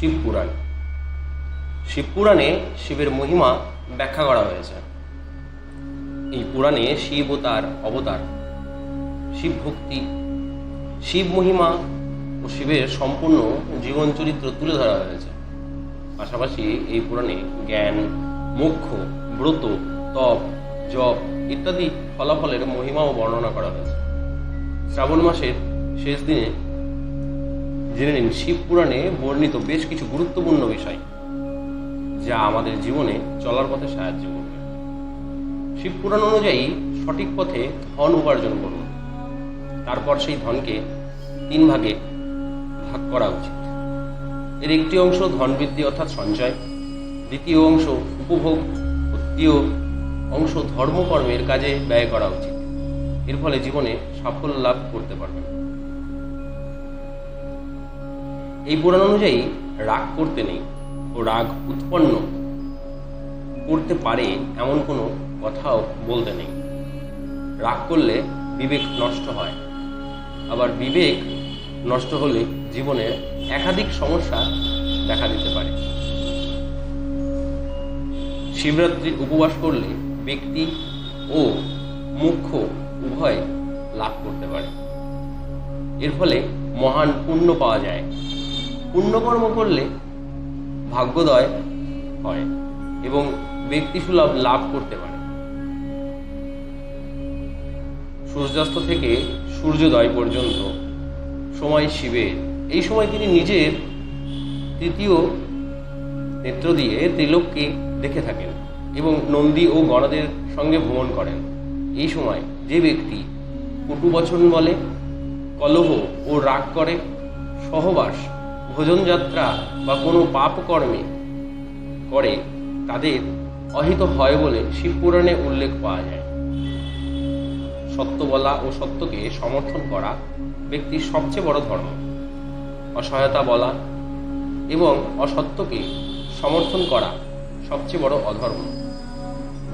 শিব পুরাণ। শিব পুরাণে শিবের মহিমা ব্যাখ্যা করা হয়েছে। এই পুরাণে শিব ও তার অবতার, শিব ভক্তি, শিব মহিমা ও শিবের সম্পূর্ণ জীবন চরিত্র তুলে ধরা হয়েছে। পাশাপাশি এই পুরাণে জ্ঞান, মোক্ষ, ব্রত, তপ, জপ ইত্যাদি ফলাফলের মহিমাও বর্ণনা করা হয়েছে। শ্রাবণ মাসের শেষ দিনে জেনে নিন, শিব পুরাণে বর্ণিত বেশ কিছু গুরুত্বপূর্ণ বিষয় যা আমাদের জীবনে চলার পথে সাহায্য করবে। শিব পুরাণ অনুযায়ী সঠিক পথে ধন উপার্জন করুন। তারপর সেই ধনকে তিন ভাগে ভাগ করা উচিত। এর একটি অংশ ধন বৃদ্ধি অর্থাৎ সঞ্চয়, দ্বিতীয় অংশ উপভোগ, তৃতীয় অংশ ধর্মকর্মের কাজে ব্যয় করা উচিত। এর ফলে জীবনে সাফল্য লাভ করতে পারবেন। এই পুরাণ অনুযায়ী রাগ করতে নেই ও রাগ উৎপন্ন করতে পারে এমন কোনো কথাও বলতে নেই। রাগ করলে বিবেক নষ্ট হয়। আবার বিবেক নষ্ট হলে জীবনে একাধিক সমস্যা দেখা দিতে পারে। শিবরাত্রির উপবাস করলে ব্যক্তি ও মুখ্য উভয় লাভ করতে পারে। এর ফলে মহান পুণ্য পাওয়া যায়। পুণ্যকর্ম করলে ভাগ্যোদয় হয় এবং ব্যক্তি সুলভ লাভ করতে পারে। সূর্যাস্ত থেকে সূর্যোদয় পর্যন্ত সময় শিবের। এই সময় তিনি নিজের তৃতীয় নেত্র দিয়ে ত্রিলোককে দেখে থাকেন এবং নন্দী ও গণদের সঙ্গে ভ্রমণ করেন। এই সময় যে ব্যক্তি কটু বচন বলে, কলহ ও রাগ করে, সহবাস ভোজনযাত্রা বা কোনো পাপ কর্মে করে, তাদের অহিত হয় বলে শিবপুরাণে উল্লেখ পাওয়া যায়। সত্য বলা ও সত্যকে সমর্থন করা ব্যক্তির সবচেয়ে বড় ধর্ম। অসহায়তা বলা এবং অসত্যকে সমর্থন করা সবচেয়ে বড় অধর্ম।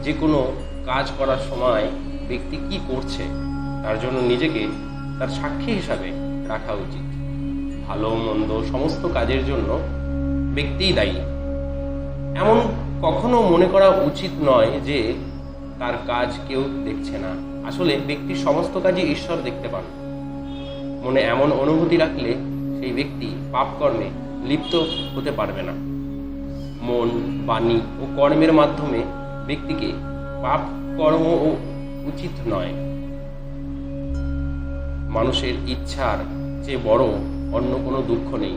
যে কোনো কাজ করার সময় ব্যক্তি কি করছে, তার জন্য নিজেকে তার সাক্ষী হিসাবে রাখা উচিত। ভালো, মন্দ, সমস্ত কাজের জন্য ব্যক্তিই দায়ী। এমন কখনো মনে করা উচিত নয় যে তার কাজ কেউ দেখছে না। আসলে ব্যক্তির সমস্ত কাজই ঈশ্বর দেখতে পান। মনে এমন অনুভূতি রাখলে সেই ব্যক্তি পাপ কর্মে লিপ্ত হতে পারবে না। মন, বাণী ও কর্মের মাধ্যমে ব্যক্তিকে পাপ কর্ম ও উচিত নয়। মানুষের ইচ্ছার চেয়ে বড় অন্য কোনো দুঃখ নেই।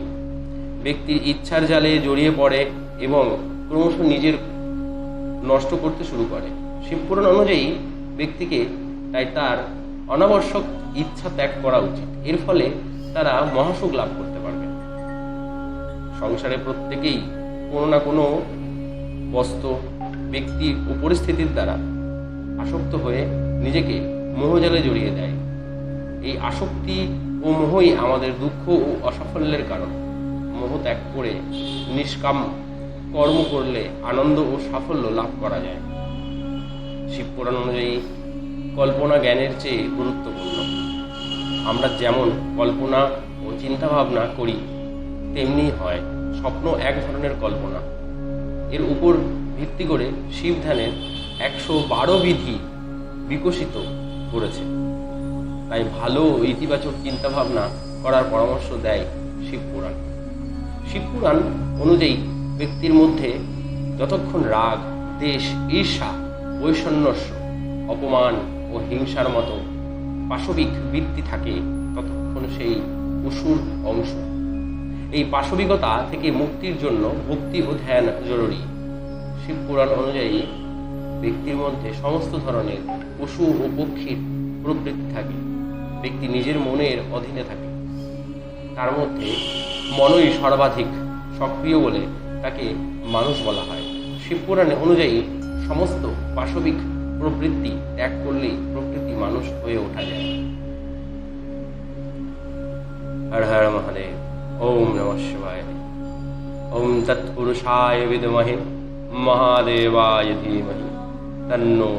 ব্যক্তির ইচ্ছার জালে জড়িয়ে পড়ে এবং ক্রমশ নিজের নষ্ট করতে শুরু করে। শিবপুরাণ অনুযায়ী ব্যক্তিকে তাই তার অনাবশ্যক ইচ্ছা ত্যাগ করা উচিত। এর ফলে তারা মহাসুখ লাভ করতে পারবে সংসারে প্রত্যেকেই কোনো না কোনো বস্তু ব্যক্তি ও পরিস্থিতির দ্বারা আসক্ত হয়ে নিজেকে মোহজালে জড়িয়ে দেয়। এই আসক্তি মোহই আমাদের দুঃখ ও অসাফল্যের কারণ। মোহ ত্যাগ করে নিষ্কাম কর্ম করলে আনন্দ ও সাফল্য লাভ করা যায়। শিবপুরাণ অনুযায়ী কল্পনা জ্ঞানের চেয়ে গুরুত্বপূর্ণ। আমরা যেমন কল্পনা ও চিন্তা ভাবনা করি, তেমনি হয় স্বপ্ন এক ধরনের কল্পনা। এর উপর ভিত্তি করে শিব ধ্যানের একশো বারো বিধি বিকশিত করেছে। তাই ভালো ইতিবাচক চিন্তাভাবনা করার পরামর্শ দেয় শিবপুরাণ শিবপুরাণ অনুযায়ী ব্যক্তির মধ্যে যতক্ষণ রাগ, দেশ, ঈর্ষা বৈষণ্যস্য অপমান ও হিংসার মতো পাশবিক বৃত্তি থাকে, ততক্ষণ সেই অসুর অংশ। এই পাশবিকতা থেকে মুক্তির জন্য ভক্তি ও ধ্যান জরুরি। শিবপুরাণ অনুযায়ী ব্যক্তির মধ্যে সমস্ত ধরনের পশু ও পক্ষীর প্রবৃত্তি থাকে। ব্যক্তি নিজের মনের অধীনে থাকে। তার মধ্যে মনই সর্বাধিক সক্রিয় বলে তাকে মানুষ বলা হয়। শিবপুরাণে অনুযায়ী সমস্ত পাশবিক প্রবৃত্তি ত্যাগ করলেই প্রকৃতি মানুষ হয়ে ওঠা যায়। হর হর মহাদেব, ওম নম শিবায়। ওম তৎপুরুষায় বিদমহে মহাদেবায় ধীমহি। তন্নো